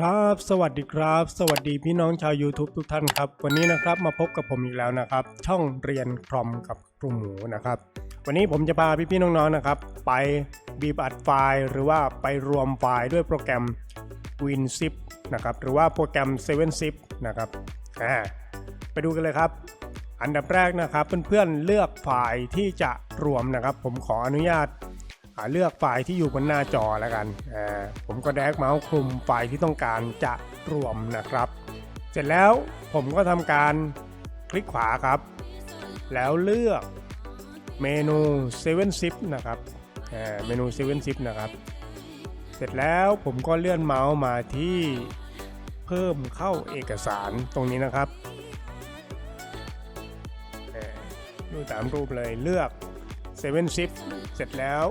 ครับสวัสดีครับ สวัสดีพี่น้องชาว YouTube ทุกท่านครับ วันนี้นะครับมาพบกับผมอีกแล้วนะครับ ช่องเรียนครอมกับครูหมูนะครับ วันนี้ผมจะพาพี่ๆน้องๆนะครับ ไปบีบอัดไฟล์หรือว่าไปรวมไฟล์ด้วยโปรแกรม WinZip นะครับหรือว่าโปรแกรม 7zip นะครับอ่าไปดูกันเลยครับ อันดับแรกนะครับเพื่อนๆเลือกไฟล์ที่จะรวมนะครับ ผมขออนุญาต เลือกไฟล์ที่อยู่บนหน้าจอแล้วกันอ่าผมก็แดกเมาส์คลุมไฟล์ที่ต้องการจะรวมนะครับ เสร็จแล้วผมก็ทำการคลิกขวาครับ แล้วเลือกเมนู7 zip นะครับอ่าเมนู7 zip นะครับ เสร็จแล้วผมก็เลื่อนเมาส์มาที่เพิ่มเข้าเอกสารตรงนี้นะครับอ่าดูตามรูปเลยเลือก7 zip เสร็จแล้ว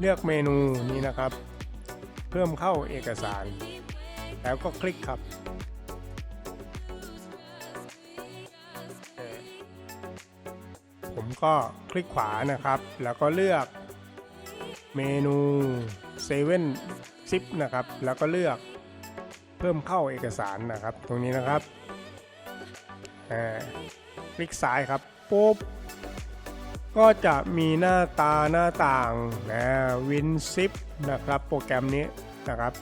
เลือกเมนูนี้นะครับ เพิ่มเข้าเอกสาร แล้วก็คลิกครับผมก็คลิกขวานะครับ แล้วก็เลือกเมนู7 zip นะครับ แล้วก็เลือกเพิ่มเข้าเอกสารนะครับ ตรงนี้นะครับคลิกซ้ายครับปุ๊บ ก็จะมีหน้าตาหน้าต่างนะวินซิปนะครับโปรแกรมนี้นะครับ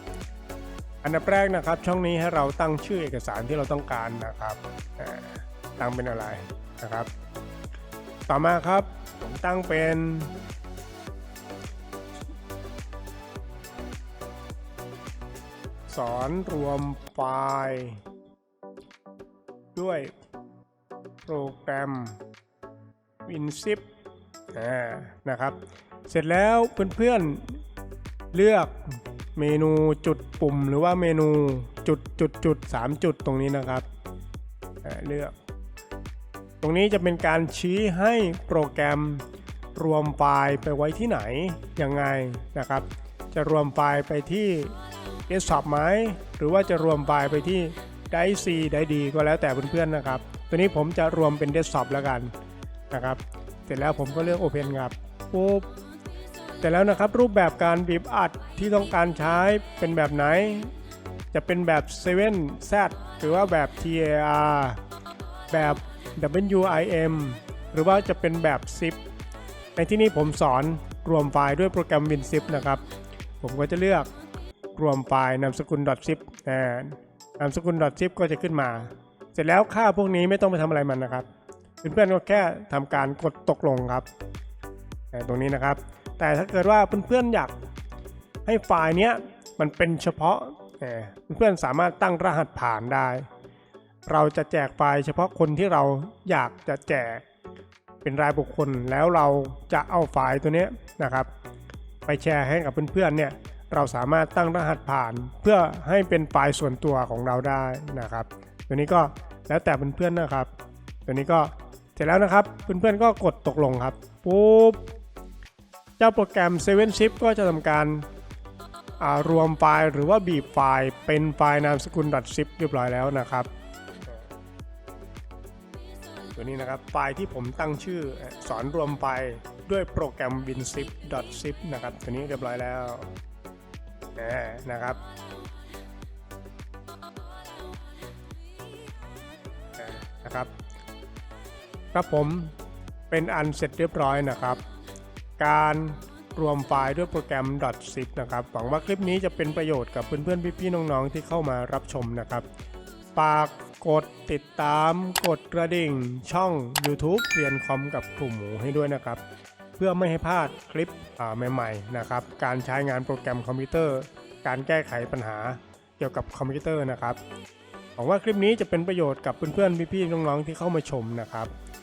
อันดับแรกนะครับช่องนี้ให้เราตั้งชื่อเอกสารที่เราต้องการนะครับตั้งเป็นอะไรนะครับ ต่อมาครับผมตั้งเป็นสอนรวมไฟล์ด้วยโปรแกรม WinZip อ่านะครับ เสร็จแล้วเพื่อนๆเลือกเมนูจุดปุ่มหรือว่าเมนูจุดจุดจุดสามจุดตรงนี้นะครับเลือก ตรงนี้จะเป็นการชี้ให้โปรแกรมรวมไฟล์ไปไว้ที่ไหนยังไงนะครับ จะรวมไฟล์ไปที่ desktop ไหมหรือว่าจะรวมไฟล์ไปที่ได้ซีได้ดีก็แล้วแต่เพื่อนๆนะครับ ตัวนี้ผมจะรวมเป็น desktop แล้วกันนะครับ ร็จแล้วผมก็เลือก Open ครับปุ๊บแต่แล้วนะครับรูปแบบการบีบอัดที่ต้องการใช้เป็นแบบไหน จะเป็นแบบ 7Z หรือว่าแบบ TAR แบบ WIM หรือว่าจะเป็นแบบ zip ในที่นี้ผมสอนรวมไฟล์ด้วยโปรแกรม WinZip นะครับ ผมก็จะเลือกรวมไฟล์นามสกุล .zip นามสกุล .zip ก็จะขึ้นมา เสร็จแล้วค่าพวกนี้ไม่ต้องไปทำอะไรมันนะครับ เพื่อนๆก็แค่ทำการกดตกลงครับอ่ตรงนี้นะครับ แต่ถ้าเกิดว่าเพื่อนๆอยากให้ไฟล์เนี้ยมันเป็นเฉพาะเพื่อนๆสามารถตั้งรหัสผ่านได้ เราจะแจกไฟล์เฉพาะคนที่เราอยากจะแจกเป็นรายบุคคลแล้วเราจะเอาไฟล์ตัวนี้นะครับ ไปแชร์ให้กับเพื่อนๆเนี่ยเราสามารถตั้งรหัสผ่านเพื่อให้เป็นไฟล์ส่วนตัวของเราได้นะครับ ตัวนี้ก็แล้วแต่เพื่อนๆนะครับ ตัวนี้ก็ ร็จแล้วนะครับ เพื่อนๆก็กดตกลงครับปุ๊บเจ้าโปรแกรม7 Zip ก็จะทำการรวมไฟล์หรือว่าบีบไฟล์เป็นไฟล์นามสกุล .zip เรียบร้อยแล้วนะครับ ตัวนี้นะครับไฟล์ที่ผมตั้งชื่อสอนรวมไฟล์ด้วยโปรแกรม WinZip .zip นะครับตัวนี้เรียบร้อยแล้วนะครับนะครับ ครับผมเป็นอันเสร็จเรียบร้อยนะครับ การรวมไฟล์ด้วยโปรแกรม .zip นะครับหวังว่าคลิปนี้จะเป็นประโยชน์กับเพื่อนๆพี่ๆน้องๆที่เข้ามารับชมนะครับฝากกดติดตามกดกระดิ่งช่อง YouTube เรียนคอมกับกลุ่มหมูให้ด้วยนะครับ เพื่อไม่ให้พลาดคลิปใหม่ๆนะครับ การใช้งานโปรแกรมคอมพิวเตอร์ การแก้ไขปัญหาเกี่ยวกับคอมพิวเตอร์นะครับหวังว่าคลิปนี้จะเป็นประโยชน์กับเพื่อนๆพี่ๆน้องๆที่เข้ามาชมนะครับ